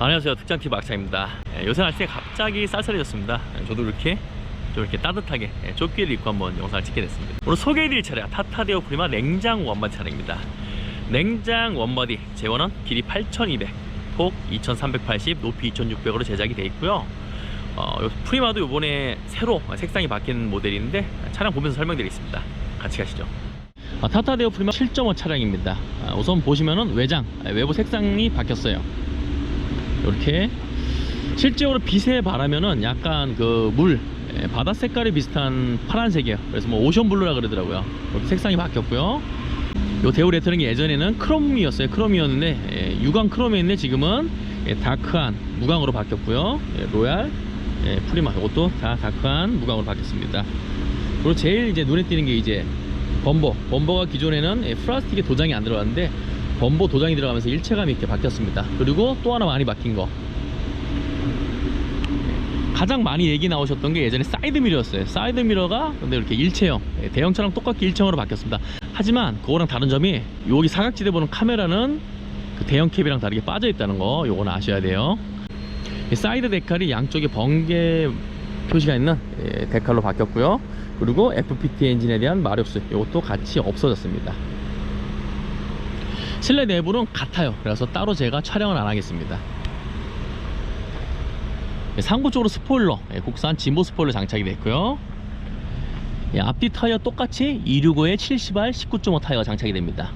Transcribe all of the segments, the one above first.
안녕하세요. 특장TV 악차입니다. 예, 요새 날씨가 갑자기 쌀쌀해졌습니다. 예, 저도 이렇게 좀 이렇게 따뜻하게 예, 조끼를 입고 한번 영상을 찍게 됐습니다. 오늘 소개해드릴 차량 타타데오 프리마 냉장 원바디 차량입니다. 냉장 원바디 제원은 길이 8200, 폭 2380, 높이 2600으로 제작이 되어 있고요. 어, 요 프리마도 이번에 새로 색상이 바뀐 모델인데 차량 보면서 설명드리겠습니다. 같이 가시죠. 아, 타타데오 프리마 7.5 차량입니다. 아, 우선 보시면은 외장 아, 외부 색상이 바뀌었어요 이렇게 실제로 빛에 바라면은 약간 그 물 바다 색깔이 비슷한 파란색이에요. 그래서 뭐 오션 블루라 그러더라고요. 이렇게 색상이 바뀌었고요. 요 데우 레터링이 예전에는 크롬이었어요. 크롬이었는데 예, 유광 크롬이었는데 지금은 예, 다크한 무광으로 바뀌었고요. 예, 로얄 예, 프리마. 이것도 다 다크한 무광으로 바뀌었습니다. 그리고 제일 이제 눈에 띄는 게 이제 범버. 범버가 기존에는 예, 플라스틱에 도장이 안 들어갔는데 범버 도장이 들어가면서 일체감이 있게 바뀌었습니다. 그리고 또 하나 많이 바뀐 거. 가장 많이 얘기 나오셨던 게 예전에 사이드미러였어요. 사이드미러가 근데 이렇게 일체형 예, 대형차랑 똑같게 일체형으로 바뀌었습니다. 하지만 그거랑 다른 점이 여기 사각지대 보는 카메라는 그 대형 캡이랑 다르게 빠져 있다는 거 요거는 아셔야 돼요. 이 사이드 데칼이 양쪽에 번개 표시가 있는 예, 데칼로 바뀌었고요. 그리고 FPT 엔진에 대한 마력수 이것도 같이 없어졌습니다 실내 내부는 같아요. 그래서 따로 제가 촬영을 안 하겠습니다. 예, 상부 쪽으로 스포일러. 예, 국산 진보 스포일러 장착이 됐고요. 예, 앞뒤 타이어 똑같이 265에 70R 19.5 타이어가 장착이 됩니다.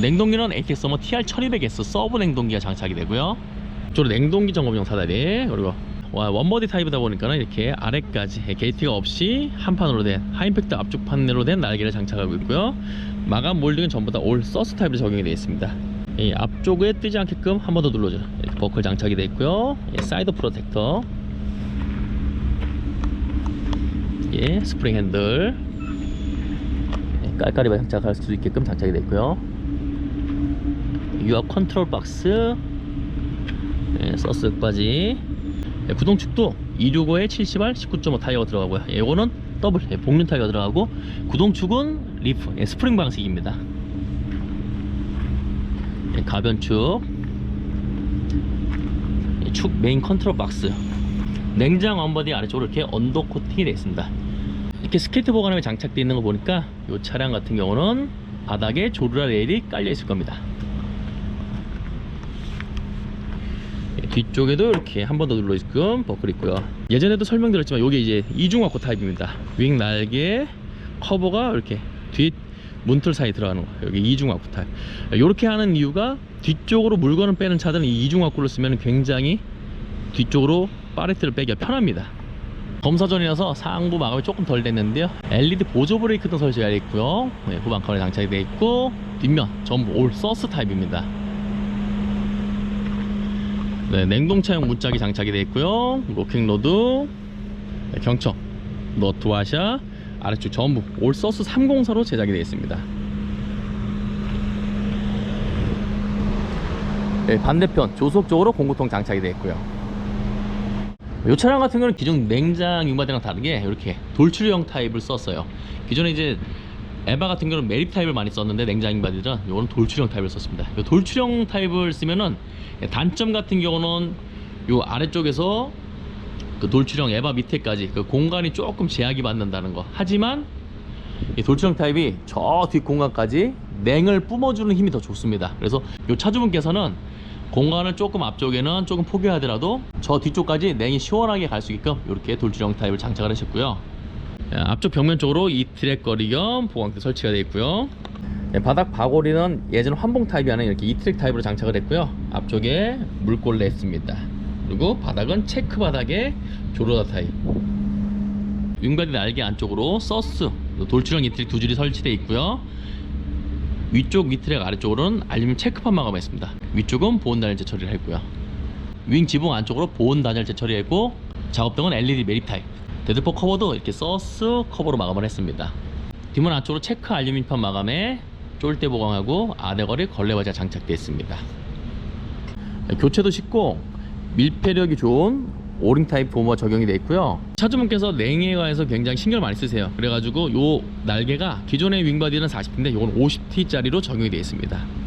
냉동기는 ATX 서머 TR1200S 서브 냉동기가 장착이 되고요. 이쪽으로 냉동기 점검용 사다리. 그리고 와, 원버디 타입이다 보니까 이렇게 아래까지 예, 게이트가 없이 한 판으로 된 하이임팩트 압축 판넬로 된 날개를 장착하고 있고요 마감 몰딩은 전부 다 올 서스 타입으로 적용이 되어 있습니다. 이 앞쪽에 뜨지 않게끔 한 번 더 눌러줘요. 이렇게 버클 장착이 되어 있고요. 예, 사이드 프로텍터. 예, 스프링 핸들. 예, 깔깔이 장착할 수 있게끔 장착이 되어 있고요. 유압 컨트롤 박스. 예, 서스 바지. 예, 구동축도 265에 70R 19.5 타이어가 들어가고요. 예, 이거는 더블 예, 복륜 타이어가 들어가고 구동축은 리프 예, 스프링 방식입니다. 예, 가변축. 예, 축 메인 컨트롤 박스. 냉장 언버디 아래쪽으로 이렇게 언더 코팅이 되어 있습니다. 이렇게 스케이트 보관함에 장착되어 있는 거 보니까 이 차량 같은 경우는 바닥에 조르라 레일이 깔려 있을 겁니다. 예, 뒤쪽에도 이렇게 한 번 더 눌러 있고 버클 있고요. 예전에도 설명드렸지만 이게 이제 이중화코 타입입니다. 윙 날개 커버가 이렇게 뒷 문틀 사이 들어가는 거 여기 이중화코 타입 이렇게 하는 이유가 뒤쪽으로 물건을 빼는 차들은 이 이중화코를 쓰면 굉장히 뒤쪽으로 파레트를 빼기가 편합니다. 검사 전이라서 상부 마감이 조금 덜 됐는데요. LED 보조 브레이크 등 설치가 되어 있고요. 네, 후방 카메라 장착이 되어 있고 뒷면 전부 올 서스 타입입니다. 네, 냉동차용 문짝이 장착이 되어 있고요. 로킹 로드 네, 경청 너트 와샤 아래쪽 전부 올 서스 304로 제작이 되어 있습니다. 네, 반대편 조수석 쪽으로 공구통 장착이 되어 있고요. 이 차량 같은 경우는 기존 냉장 융마대랑 다르게 이렇게 돌출형 타입을 썼어요. 기존에 이제 에바 같은 경우는 매립 타입을 많이 썼는데 냉장 융마대들은 이거는 돌출형 타입을 썼습니다. 이 돌출형 타입을 쓰면은 단점 같은 경우는 이 아래쪽에서 그 돌출형 에바 밑에까지 그 공간이 조금 제약이 받는다는 거. 하지만 이 돌출형 타입이 저 뒷 공간까지 냉을 뿜어주는 힘이 더 좋습니다. 그래서 이 차주분께서는 공간을 조금 앞쪽에는 조금 포기하더라도 저 뒤쪽까지 냉이 시원하게 갈 수 있게끔 이렇게 돌출형 타입을 장착을 하셨고요. 예, 앞쪽 벽면 쪽으로 이 트랙 거리 겸 보강대 설치가 되어 있고요. 예, 바닥 바고리는 예전 환봉 타입이 아닌 이렇게 이 트랙 타입으로 장착을 했고요. 앞쪽에 물골레 했습니다 그리고 바닥은 체크 바닥에 조로다 타입. 윙바디 날개 안쪽으로 서스 돌출형 이트랙 두 줄이 설치되어 있고요. 위쪽 위트랙 아래쪽으로는 알루미늄 체크판 마감했습니다. 위쪽은 보온 단열재 처리를 했고요. 윙 지붕 안쪽으로 보온 단열재 처리했고 작업등은 LED 매립 타입. 데드포 커버도 이렇게 서스 커버로 마감을 했습니다. 뒷문 안쪽으로 체크 알루미늄판 마감에 쫄대 보강하고 아대거리 걸레 바지가 장착되어 있습니다. 교체도 쉽고 밀폐력이 좋은 오링 타입 보호가 적용이 되어 있고요. 차주분께서 관해서 굉장히 신경을 많이 쓰세요. 그래가지고 요 날개가 기존의 윙바디는 40T인데 요건 50T짜리로 적용이 되어 있습니다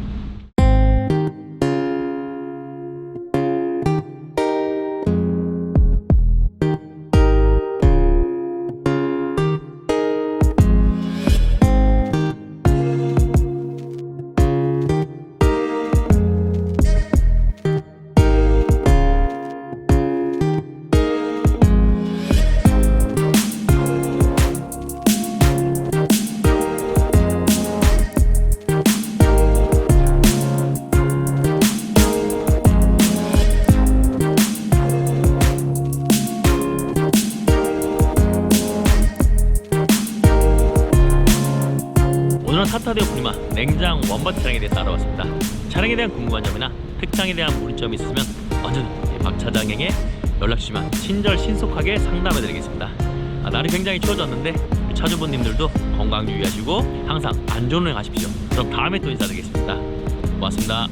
사타데오 프리마 냉장 원바트 차량에 대해서 알아봤습니다. 차량에 대한 궁금한 점이나 특장에 대한 문의점이 있으면 언제든 박 차장에게 연락 주시면 친절 신속하게 상담해 드리겠습니다. 아, 날이 굉장히 추워졌는데 차주분님들도 건강 유의하시고 항상 안전운행 하십시오. 그럼 다음에 또 인사드리겠습니다. 고맙습니다.